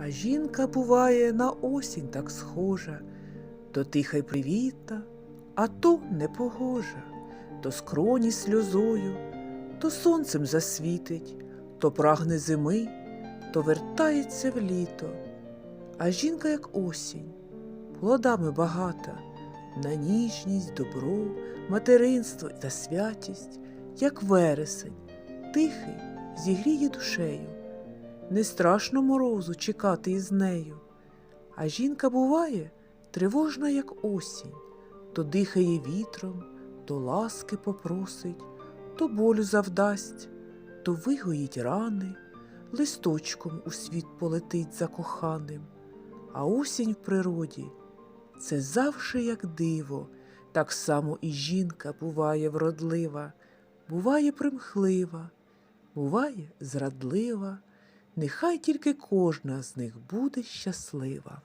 А жінка буває на осінь так схожа, то тиха й привітна, а то непогожа, то скроні сльозою, то сонцем засвітить, то прагне зими, то вертається в літо. А жінка, як осінь, плодами багата, на ніжність, добро, материнство та святість, як вересень, тихий, зігріє душею. Не страшно морозу чекати із нею. А жінка буває тривожна, як осінь, то дихає вітром, то ласки попросить, то болю завдасть, то вигоїть рани, листочком у світ полетить за коханим. А осінь в природі це завше як диво, так само і жінка буває вродлива, буває примхлива, буває зрадлива, нехай тільки кожна з них буде щаслива.